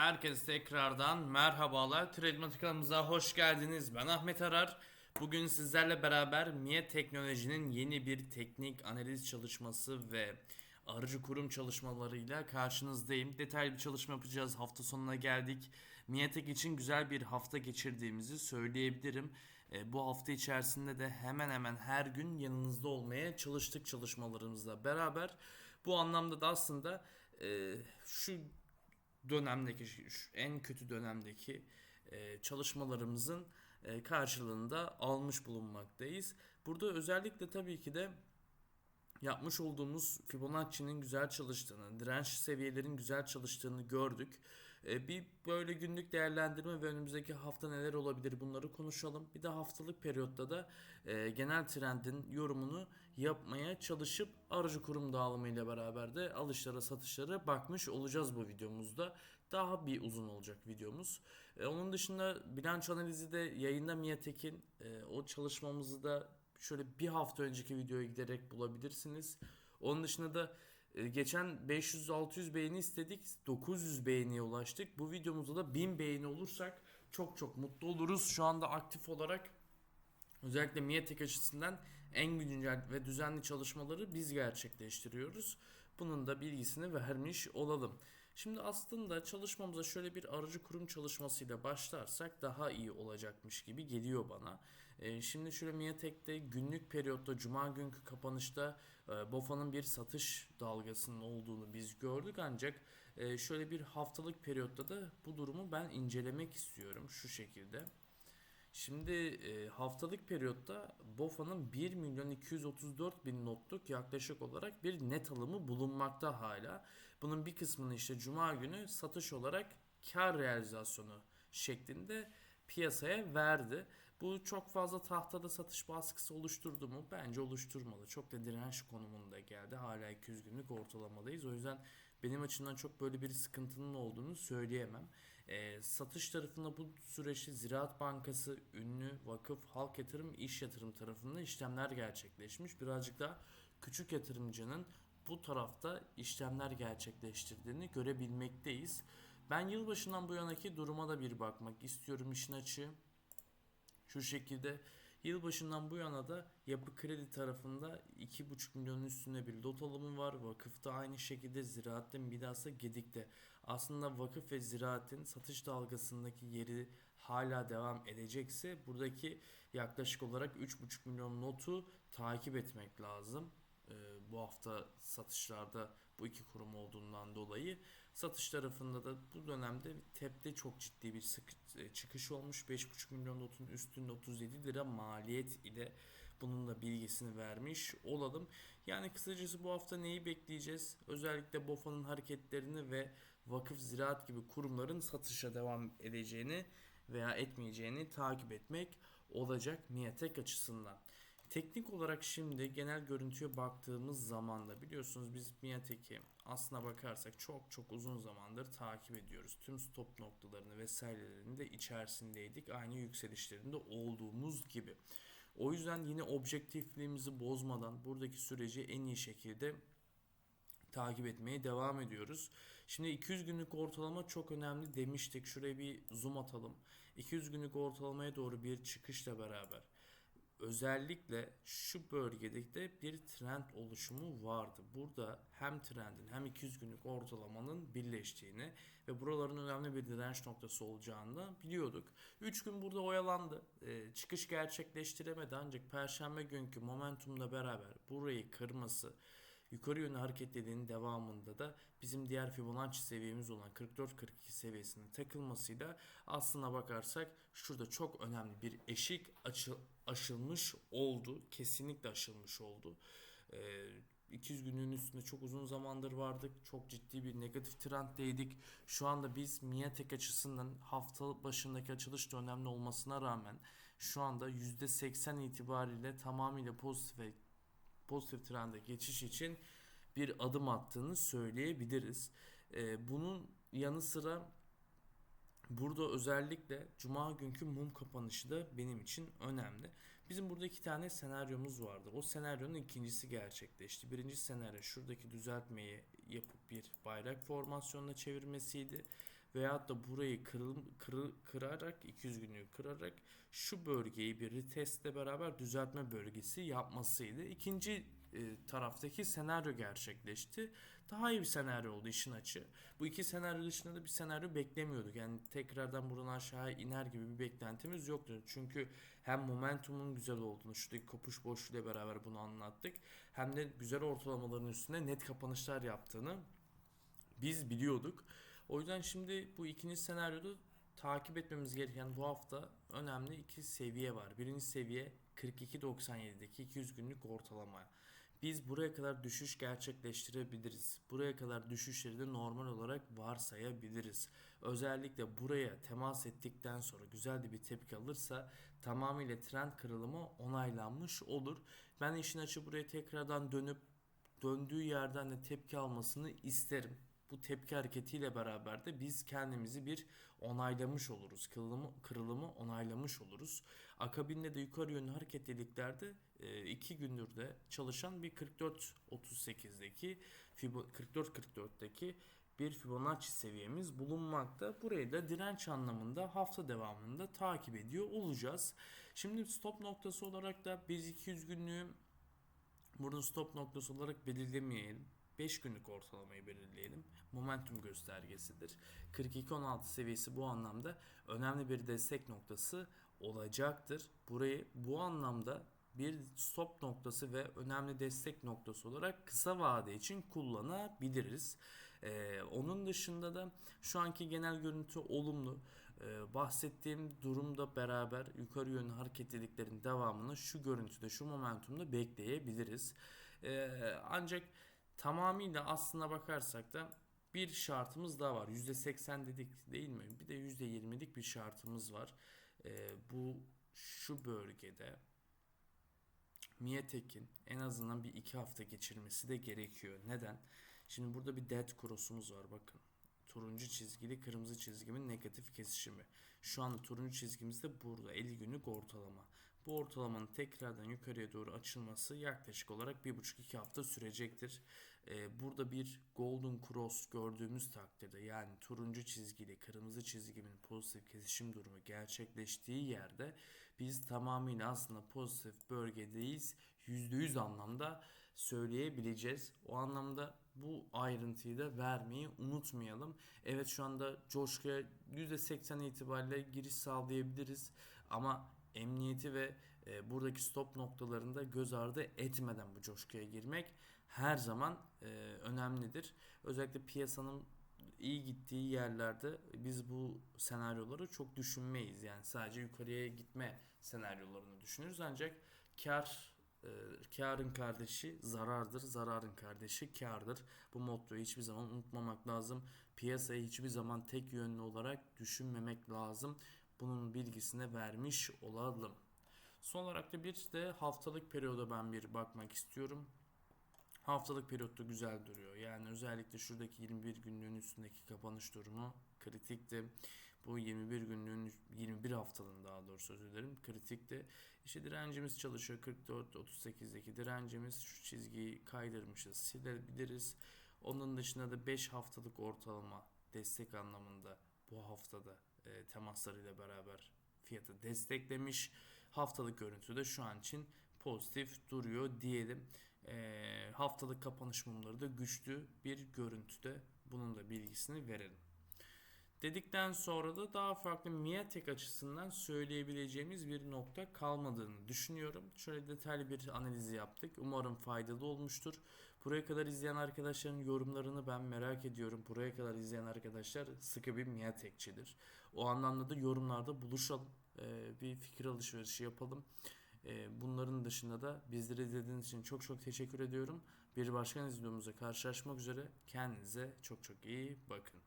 Herkese tekrardan merhabalar. Trademark kanalımıza hoş geldiniz. Ben Ahmet Arar. Bugün sizlerle beraber MIE Teknoloji'nin yeni bir teknik analiz çalışması ve aracı kurum çalışmalarıyla karşınızdayım. Detaylı bir çalışma yapacağız. Hafta sonuna geldik. MIETEK için güzel bir hafta geçirdiğimizi söyleyebilirim. E, bu hafta içerisinde de hemen hemen her gün yanınızda olmaya çalıştık çalışmalarımızla beraber. Bu anlamda da aslında e, şu dönemdeki en kötü dönemdeki e, çalışmalarımızın e, karşılığında almış bulunmaktayız. Burada özellikle tabii ki de yapmış olduğumuz Fibonacci'nin güzel çalıştığını, direnç seviyelerin güzel çalıştığını gördük. E, bir böyle günlük değerlendirme ve önümüzdeki hafta neler olabilir bunları konuşalım. Bir de haftalık periyotta da e, genel trendin yorumunu yapmaya çalışıp aracı kurum dağılımıyla beraber de alışlara satışlara bakmış olacağız bu videomuzda. Daha bir uzun olacak videomuz. E, onun dışında bilanço analizi de yayında Miatek'in e, o çalışmamızı da şöyle bir hafta önceki videoya giderek bulabilirsiniz. Onun dışında da geçen 500-600 beğeni istedik. 900 beğeniye ulaştık. Bu videomuzda da 1000 beğeni olursak çok çok mutlu oluruz. Şu anda aktif olarak özellikle Miatek açısından en güncel ve düzenli çalışmaları biz gerçekleştiriyoruz. Bunun da bilgisini vermiş olalım. Şimdi aslında çalışmamıza şöyle bir aracı kurum çalışmasıyla başlarsak daha iyi olacakmış gibi geliyor bana. Ee, şimdi şöyle Miatek'te günlük periyotta cuma günkü kapanışta e, BOFA'nın bir satış dalgasının olduğunu biz gördük ancak e, şöyle bir haftalık periyotta da bu durumu ben incelemek istiyorum şu şekilde. Şimdi e, haftalık periyotta BOFA'nın 1 milyon 234 bin notluk yaklaşık olarak bir net alımı bulunmakta hala. Bunun bir kısmını işte cuma günü satış olarak kar realizasyonu şeklinde piyasaya verdi. Bu çok fazla tahtada satış baskısı oluşturdu mu? Bence oluşturmalı. Çok da direnç konumunda geldi. Hala 200 günlük ortalamadayız. O yüzden benim açımdan çok böyle bir sıkıntının olduğunu söyleyemem. E, satış tarafında bu süreçte Ziraat Bankası, ünlü vakıf, halk yatırım, iş yatırım tarafında işlemler gerçekleşmiş. Birazcık daha küçük yatırımcının bu tarafta işlemler gerçekleştirdiğini görebilmekteyiz. Ben yılbaşından bu yanaki duruma da bir bakmak istiyorum işin açığı. Şu şekilde yılbaşından bu yana da yapı kredi tarafında 2,5 milyonun üstünde bir lot alımı var. Vakıfta aynı şekilde ziraatten bilhassa Gedik'te. Aslında vakıf ve ziraatin satış dalgasındaki yeri hala devam edecekse buradaki yaklaşık olarak 3,5 milyon notu takip etmek lazım. Ee, bu hafta satışlarda bu iki kurum olduğundan dolayı satış tarafında da bu dönemde TEP'te çok ciddi bir e, çıkış olmuş. 5,5 milyon notun üstünde 37 lira maliyet ile bunun da bilgisini vermiş olalım. Yani kısacası bu hafta neyi bekleyeceğiz? Özellikle BOFA'nın hareketlerini ve vakıf ziraat gibi kurumların satışa devam edeceğini veya etmeyeceğini takip etmek olacak Miatek açısından. Teknik olarak şimdi genel görüntüye baktığımız zaman da biliyorsunuz biz Miatek'i aslına bakarsak çok çok uzun zamandır takip ediyoruz. Tüm stop noktalarını vesairelerini de içerisindeydik. Aynı yükselişlerinde olduğumuz gibi. O yüzden yine objektifliğimizi bozmadan buradaki süreci en iyi şekilde takip etmeye devam ediyoruz. Şimdi 200 günlük ortalama çok önemli demiştik. Şuraya bir zoom atalım. 200 günlük ortalamaya doğru bir çıkışla beraber özellikle şu bölgede de bir trend oluşumu vardı. Burada hem trendin hem 200 günlük ortalamanın birleştiğini ve buraların önemli bir direnç noktası olacağını biliyorduk. 3 gün burada oyalandı. Ee, çıkış gerçekleştiremedi ancak perşembe günkü momentumla beraber burayı kırması yukarı yönlü hareketliliğin devamında da bizim diğer Fibonacci seviyemiz olan 44-42 seviyesine takılmasıyla aslına bakarsak şurada çok önemli bir eşik açı, aşılmış oldu. Kesinlikle aşılmış oldu. Ee, 200 günlüğün üstünde çok uzun zamandır vardık. Çok ciddi bir negatif trenddeydik. Şu anda biz Miatek açısından hafta başındaki açılış da önemli olmasına rağmen şu anda %80 itibariyle tamamıyla pozitif pozitif trende geçiş için bir adım attığını söyleyebiliriz. Ee, bunun yanı sıra burada özellikle cuma günkü mum kapanışı da benim için önemli. Bizim burada iki tane senaryomuz vardı. O senaryonun ikincisi gerçekleşti. Birinci senaryo şuradaki düzeltmeyi yapıp bir bayrak formasyonuna çevirmesiydi. Veyahut da burayı kırıl, kırı- kırarak 200 günlüğü kırarak şu bölgeyi bir retestle beraber düzeltme bölgesi yapmasıydı. İkinci e, taraftaki senaryo gerçekleşti. Daha iyi bir senaryo oldu işin açı. Bu iki senaryo dışında da bir senaryo beklemiyorduk. Yani tekrardan buradan aşağı iner gibi bir beklentimiz yoktu. Çünkü hem momentumun güzel olduğunu, şuradaki kopuş boşluğuyla beraber bunu anlattık. Hem de güzel ortalamaların üstünde net kapanışlar yaptığını biz biliyorduk. O yüzden şimdi bu ikinci senaryoda takip etmemiz gereken bu hafta önemli iki seviye var. Birinci seviye 42.97'deki 200 günlük ortalama. Biz buraya kadar düşüş gerçekleştirebiliriz. Buraya kadar düşüşleri de normal olarak varsayabiliriz. Özellikle buraya temas ettikten sonra güzel de bir tepki alırsa tamamıyla trend kırılımı onaylanmış olur. Ben işin açı buraya tekrardan dönüp döndüğü yerden de tepki almasını isterim. Bu tepki hareketiyle beraber de biz kendimizi bir onaylamış oluruz. Kırılımı, kırılımı onaylamış oluruz. Akabinde de yukarı yönlü hareketliliklerde e, iki gündür de çalışan bir 44.38'deki 44.44'teki bir Fibonacci seviyemiz bulunmakta. Burayı da direnç anlamında hafta devamında takip ediyor olacağız. Şimdi stop noktası olarak da biz 200 günlüğü Burada stop noktası olarak belirlemeyelim. 5 günlük ortalamayı belirleyelim. Momentum göstergesidir. 42.16 seviyesi bu anlamda önemli bir destek noktası olacaktır. Burayı bu anlamda bir stop noktası ve önemli destek noktası olarak kısa vade için kullanabiliriz. Ee, onun dışında da şu anki genel görüntü olumlu. Ee, bahsettiğim durumda beraber yukarı yönlü hareketliliklerin devamını şu görüntüde, şu momentumda bekleyebiliriz. Ee, ancak tamamıyla aslına bakarsak da bir şartımız daha var. %80 dedik değil mi? Bir de %20'lik bir şartımız var. Ee, bu şu bölgede Miatek'in en azından bir iki hafta geçirmesi de gerekiyor. Neden? Şimdi burada bir dead cross'umuz var bakın. Turuncu çizgili kırmızı çizgimin negatif kesişimi. Şu anda turuncu çizgimiz de burada 50 günlük ortalama. Bu ortalamanın tekrardan yukarıya doğru açılması yaklaşık olarak 1,5-2 hafta sürecektir. Ee, burada bir golden cross gördüğümüz takdirde yani turuncu çizgiyle kırmızı çizgimin pozitif kesişim durumu gerçekleştiği yerde biz tamamıyla aslında pozitif bölgedeyiz. %100 anlamda söyleyebileceğiz. O anlamda bu ayrıntıyı da vermeyi unutmayalım. Evet şu anda coşkuya %80 itibariyle giriş sağlayabiliriz ama emniyeti ve e, buradaki stop noktalarında göz ardı etmeden bu coşkuya girmek her zaman e, önemlidir. Özellikle piyasanın iyi gittiği yerlerde biz bu senaryoları çok düşünmeyiz. Yani sadece yukarıya gitme senaryolarını düşünürüz ancak kar e, karın kardeşi zarardır, zararın kardeşi kardır. Bu mottoyu hiçbir zaman unutmamak lazım. Piyasayı hiçbir zaman tek yönlü olarak düşünmemek lazım. Bunun bilgisine vermiş olalım. Son olarak da bir de haftalık periyoda ben bir bakmak istiyorum. Haftalık periyotta güzel duruyor. Yani özellikle şuradaki 21 günlüğün üstündeki kapanış durumu kritikti. Bu 21 günlüğün 21 haftalığın daha doğrusu özür dilerim kritikti. İşte direncimiz çalışıyor 44 38'deki direncimiz şu çizgiyi kaydırmışız silebiliriz. Onun dışında da 5 haftalık ortalama destek anlamında bu haftada e, temaslarıyla beraber fiyatı desteklemiş. Haftalık görüntü de şu an için pozitif duruyor diyelim. E, haftalık kapanış mumları da güçlü bir görüntüde. Bunun da bilgisini verelim. Dedikten sonra da daha farklı Miatek açısından söyleyebileceğimiz bir nokta kalmadığını düşünüyorum. Şöyle detaylı bir analizi yaptık. Umarım faydalı olmuştur. Buraya kadar izleyen arkadaşların yorumlarını ben merak ediyorum. Buraya kadar izleyen arkadaşlar sıkı bir Miatekçidir. O anlamda da yorumlarda buluşalım. Ee, bir fikir alışverişi yapalım. Ee, bunların dışında da bizleri izlediğiniz için çok çok teşekkür ediyorum. Bir başka videomuzda karşılaşmak üzere. Kendinize çok çok iyi bakın.